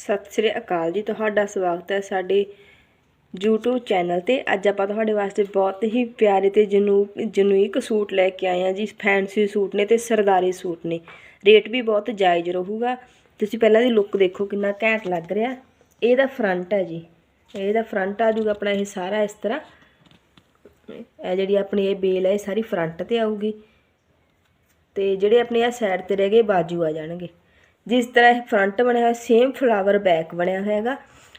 ਸਤਿ ਸ੍ਰੀ ਅਕਾਲ ਜੀ। ਤੁਹਾਡਾ ਸਵਾਗਤ ਹੈ ਸਾਡੇ YouTube ਚੈਨਲ ਤੇ। ਅੱਜ ਆਪਾਂ ਤੁਹਾਡੇ ਵਾਸਤੇ ਬਹੁਤ ਹੀ ਪਿਆਰੇ ਤੇ ਜਨੂ, ਜਨੂਇਕ ਸੂਟ ਲੈ ਕੇ ਆਏ ਹਾਂ ਜੀ। ਫੈਂਸੀ ਸੂਟ ਨੇ ਤੇ ਸਰਦਾਰੀ ਸੂਟ ਨੇ। ਰੇਟ ਵੀ ਬਹੁਤ ਜਾਇਜ਼ ਰਹੂਗਾ। ਤੁਸੀਂ ਪਹਿਲਾਂ ਦੀ ਲੁੱਕ ਦੇਖੋ ਕਿੰਨਾ ਘੈਂਟ ਲੱਗ ਰਿਹਾ। ਇਹਦਾ ਫਰੰਟ ਹੈ ਜੀ। ਇਹਦਾ ਫਰੰਟ ਆ ਜੂਗਾ ਆਪਣਾ ਇਹ ਸਾਰਾ ਇਸ ਤਰ੍ਹਾਂ। ਇਹ ਜਿਹੜੀ ਆਪਣੀ ਇਹ ਬੇਲ ਹੈ, ਇਹ ਸਾਰੀ ਫਰੰਟ ਤੇ ਆਊਗੀ। ਤੇ ਜਿਹੜੇ ਆਪਣੇ ਆ ਸਾਈਡ ਤੇ ਰਹਿ ਗਏ ਬਾਜੂ ਆ ਜਾਣਗੇ। ਜਿਸ ਤਰ੍ਹਾਂ ਇਹ ਫਰੰਟ ਬਣਿਆ ਹੋਇਆ ਸੇਮ ਫਲਾਵਰ ਬੈਕ ਬਣਿਆ ਹੋਇਆ ਹੈਗਾ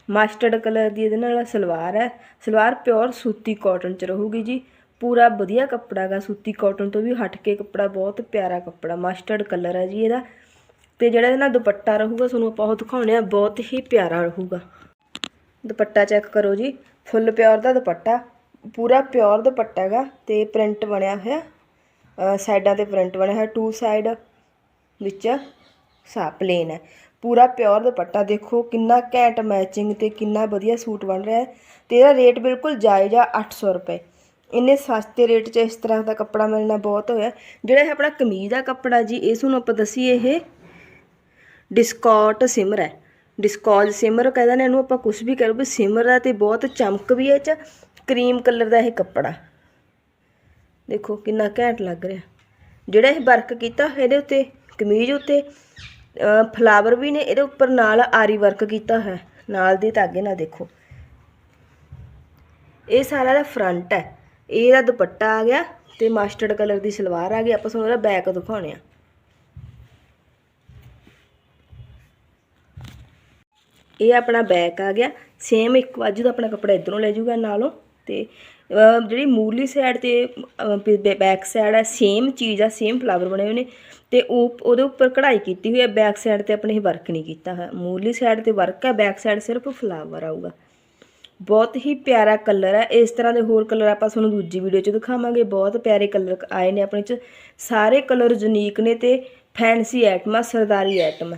ਮਸਟਰਡ ਕਲਰ ਦੀ ਇਹਦੇ ਨਾਲ ਸਲਵਾਰ ਹੈ। ਸਲਵਾਰ ਪਿਓਰ ਸੂਤੀ ਕਾਟਨ ਚ ਰਹੂਗੀ ਜੀ। ਪੂਰਾ ਵਧੀਆ ਕੱਪੜਾ ਗਾ, ਸੂਤੀ ਕਾਟਨ ਤੋਂ ਵੀ ਹਟ ਕੇ ਕੱਪੜਾ ਬਹੁਤ ਪਿਆਰਾ ਕੱਪੜਾ ਮਸਟਰਡ ਕਲਰ ਹੈ ਜੀ ਇਹਦਾ। ਤੇ ਜਿਹੜਾ ਇਹਦੇ ਨਾਲ ਦੁਪੱਟਾ ਰਹੂਗਾ, ਤੁਹਾਨੂੰ ਆਪਾਂ ਉਹ ਦਿਖਾਉਣੇ ਆ, ਬਹੁਤ ਹੀ ਪਿਆਰਾ ਰਹੂਗਾ। ਦੁਪੱਟਾ ਚੈੱਕ ਕਰੋ ਜੀ। ਫੁੱਲ ਪਿਓਰ ਦਾ ਦੁਪੱਟਾ, ਪੂਰਾ ਪਿਓਰ ਦੁਪੱਟਾ ਹੈਗਾ ਤੇ ਪ੍ਰਿੰਟ ਬਣਿਆ ਹੋਇਆ। ਸਾਈਡਾਂ ਤੇ ਪ੍ਰਿੰਟ ਬਣਿਆ ਹੋਇਆ ਟੂ ਸਾਈਡ ਵਿੱਚ। ਸਾ ਪਲੇਨ ਹੈ। ਪੂਰਾ ਪਿਓਰ ਦੁਪੱਟਾ ਦੇਖੋ, ਕਿੰਨਾ ਘੈਂਟ ਮੈਚਿੰਗ ਤੇ ਕਿੰਨਾ ਵਧੀਆ ਸੂਟ ਬਣ ਰਿਹਾ ਹੈ। ਤੇ ਇਹਦਾ ਰੇਟ ਬਿਲਕੁਲ ਜਾਇਜ਼ ਆ 800 ਰੁਪਏ। ਇੰਨੇ ਸਸਤੇ ਰੇਟ 'ਚ ਇਸ ਤਰ੍ਹਾਂ ਦਾ ਕੱਪੜਾ ਮਿਲਣਾ ਬਹੁਤ ਹੋਇਆ। ਜਿਹੜਾ ਇਹ ਆਪਣਾ ਕਮੀਜ਼ ਦਾ ਕੱਪੜਾ ਜੀ, ਇਸ ਨੂੰ ਆਪਾਂ ਦਸੀਏ ਇਹ ਡਿਸਕੌਟ ਸਿਮਰ ਹੈ। ਡਿਸਕੋਜ ਸਿਮਰ ਕਹਿੰਦੇ ਨੇ, ਇਹਨੂੰ ਆਪਾਂ ਕੁਝ ਵੀ ਕਰੋ ਵੀ ਸਿਮਰ ਦਾ ਤੇ ਬਹੁਤ ਚਮਕ ਵੀ ਹੈ 'ਚ ਕਰੀਮ ਕਲਰ ਦਾ ਇਹ ਕੱਪੜਾ। ਦੇਖੋ ਕਿੰਨਾ ਘੈਂਟ ਲੱਗ ਰਿਹਾ। ਜਿਹੜਾ ਇਹ ਵਰਕ ਕੀਤਾ ਇਹਦੇ ਉੱਤੇ, ਕਮੀਜ਼ ਉੱਤੇ ਫਲਾਵਰ ਵੀ ਨੇ, ਇਹਦੇ ਉੱਪਰ ਨਾਲ ਆਰੀ ਵਰਕ ਕੀਤਾ ਹੈ। ਨਾਲ ਦੇ ਧਾਗੇ ਨਾਲ ਦੇਖੋ। ਇਹ ਸਾਰਾ ਦਾ ਫਰੰਟ ਹੈ। ਇਹਦਾ ਦੁਪੱਟਾ ਆ ਗਿਆ ਤੇ ਮਸਟਰਡ ਕਲਰ ਦੀ ਸਲਵਾਰ ਆ ਗਈ। ਆਪਾਂ ਤੁਹਾਨੂੰ ਇਹਦਾ ਬੈਕ ਦਿਖਾਉਣੇ ਆ। ਇਹ ਆਪਣਾ ਬੈਕ ਆ ਗਿਆ। ਸੇਮ ਇੱਕ ਬਾਜੂ ਦਾ ਆਪਣਾ ਕੱਪੜਾ ਇਧਰੋਂ ਲੈ ਜਾਊਗਾ ਨਾਲੋਂ। ਤੇ ਜਿਹੜੀ ਮੂਰਲੀ ਸਾਈਡ ਤੇ ਬੈਕ ਸਾਈਡ ਹੈ ਸੇਮ ਚੀਜ਼ ਆ ਸੇਮ ਫਲਾਵਰ ਬਣੇ ਹੋਏ ਨੇ ਤੇ ਉਹ, ਉਹਦੇ ਉੱਪਰ ਕਢਾਈ ਕੀਤੀ ਹੋਈ ਹੈ ਬੈਕ ਸਾਈਡ ਤੇ ਆਪਣੇ ਇਹ ਵਰਕ ਨਹੀਂ ਕੀਤਾ ਹੋਇਆ। ਮੂਰਲੀ ਸਾਈਡ ਤੇ ਵਰਕ ਹੈ ਬੈਕ ਸਾਈਡ ਸਿਰਫ ਫਲਾਵਰ ਆਊਗਾ। ਬਹੁਤ ਹੀ ਪਿਆਰਾ ਕਲਰ ਹੈ ਇਸ ਤਰ੍ਹਾਂ ਦੇ ਹੋਰ ਕਲਰ ਆਪਾਂ ਤੁਹਾਨੂੰ ਦੂਜੀ ਵੀਡੀਓ 'ਚ ਦਿਖਾਵਾਂਗੇ। ਬਹੁਤ ਪਿਆਰੇ ਕਲਰ ਆਏ ਨੇ ਆਪਣੇ 'ਚ। ਸਾਰੇ ਕਲਰ ਯੂਨੀਕ ਨੇ ਤੇ ਫੈਂਸੀ ਆਈਟਮਾਂ ਸਰਦਾਰੀ ਆਈਟਮ